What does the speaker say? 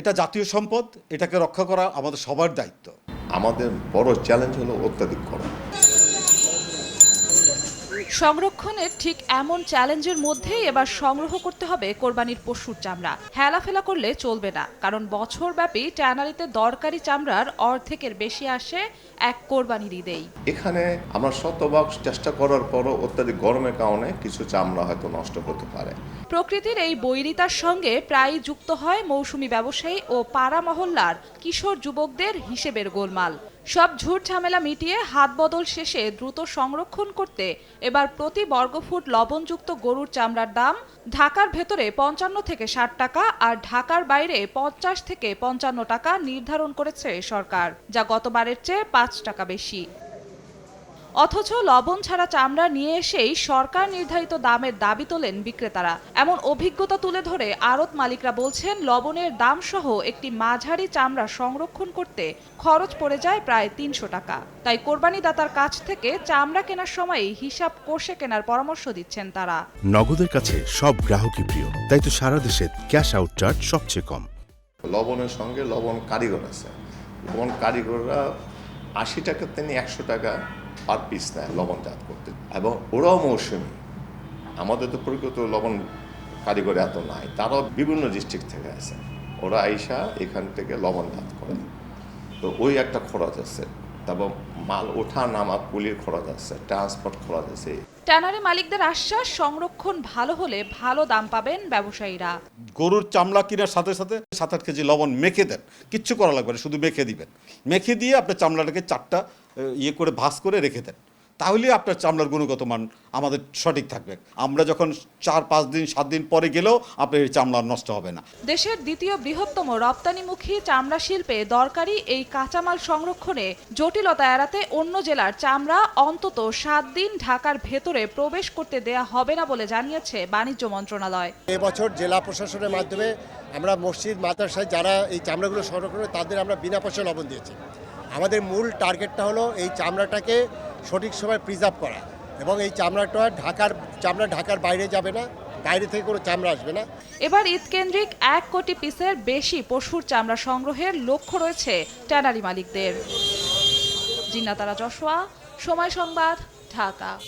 এটা জাতীয় সম্পদ, এটাকে রক্ষা করা আমাদের সবার দায়িত্ব। আমাদের বড় চ্যালেঞ্জ হলো অত্যাধিক খরচ। সংরক্ষণের ঠিক এমন চ্যালেঞ্জের মধ্যেই এবার সংগ্রহ করতে হবে কোরবানির পশুর চামড়া। হেলাফেলা করলে চলবে না কারণ বছরব্যাপী ট্যানারিতে দরকারি চামড়ার অর্ধেকের বেশি আসে এক কোরবানির ঈদেই। এখানে আমরা শতভাগ চেষ্টা করার পরও অত্যাধিক গরমের কারণে কিছু চামড়া হয়তো নষ্ট হতে পারে। প্রকৃতির এই বৈরিতার সঙ্গে প্রায়ই যুক্ত হয় মৌসুমি ব্যবসায়ী ও পাড়া মহল্লার কিশোর যুবকদের হিসেবের গোলমাল। সব ঝুট ঝামেলা মিটিয়ে হাত বদল শেষে দ্রুত সংরক্ষণ করতে এবার প্রতি বর্গফুট লবণযুক্ত গরুর চামড়ার দাম ঢাকার ভেতরে পঞ্চান্ন থেকে ষাট টাকা আর ঢাকার বাইরে পঞ্চাশ থেকে পঞ্চান্ন টাকা নির্ধারণ করেছে সরকার, যা গতবারের চেয়ে পাঁচ টাকা বেশি। অথচ লবণ ছাড়া চামড়া নিয়ে এসেই সরকার নির্ধারিত দামের দাবি তোলেন বিক্রেতারা। এমন অভিজ্ঞতা তুলে ধরে আড়ত মালিকরা বলছেন লবণের দাম সহ একটি মাঝারি চামড়া সংরক্ষণ করতে খরচ পড়ে যায় প্রায় তিনশো টাকা। তাই কোরবানিদাতার কাছ থেকে চামড়া কেনার সময় হিসাব কষে কেনার পরামর্শ দিচ্ছেন তারা। নগদের কাছে সব গ্রাহকই প্রিয় তাই তো সারা দেশে ক্যাশ আউট চার্জ সবচেয়ে কম। লবণের সঙ্গে লবণ কারিগর আছে। লবণ কারিগররা আশি টাকা তিনি একশো টাকা পার পিস নেয় লবণজাত করতে। এবং ওরাও মৌসুমি। আমাদের তো প্রকৃত লবণ কারিগর এত নাই তারাও বিভিন্ন ডিস্ট্রিক্ট থেকে আসে। ওরা আইসা এখান থেকে লবণজাত করে। তো ওই একটা খরচ আছে। তারপর মাল ওঠা নামা কুলির খরচ আছে ট্রান্সপোর্ট খরচ আছে। ট্যানারি মালিকদের আশ্বাস সংরক্ষণ ভালো হলে ভালো দাম পাবেন ব্যবসায়ীরা। গরুর চামড়া কেনার সাথে সাথে সাত আট কেজি লবণ মেখে দেন। কিচ্ছু করা লাগবে না শুধু মেখে দিবেন। মেখে দিয়ে আপনার চামড়াটাকে চারটা ইয়ে করে ভাস করে রেখে দেন। তাহলে আপনার চামড়ার গুণগত মান আমাদের সঠিক থাকবে। আমরা যখন চার পাঁচ দিন সাত দিন পরে গেলেও আপনার এই চামড়া নষ্ট হবে না। দেশের দ্বিতীয় বৃহত্তম রপ্তানিমুখী চামড়া শিল্পে দরকারি এই কাঁচামাল সংরক্ষণে জটিলতা এড়াতে অন্য জেলার চামড়া অন্তত সাত দিন ঢাকার ভেতরে প্রবেশ করতে দেয়া হবে না বলে জানিয়েছে বাণিজ্য মন্ত্রণালয়। এবছর জেলা প্রশাসনের মাধ্যমে আমরা মসজিদ মাদ্রাসায় যারা এই চামড়াগুলো সংরক্ষণ তাদের আমরা বিনা পয়সা লবণ দিয়েছি। আমাদের মূল টার্গেটটা হলো এই চামড়াটাকে সঠিক সময় প্রিজার্ভ করা। এবং এই চামড়াটা ঢাকার, চামড়া ঢাকার বাইরে যাবে না, বাইরে থেকে কোনো চামড়া আসবে না। এবার ঈদ কেন্দ্রিক এক কোটি পিসের বেশি পশুর চামড়া সংগ্রহের লক্ষ্য রয়েছে ট্যানারি মালিকদের। জিন্নাতারা যশোয়া সময় সংবাদ, ঢাকা।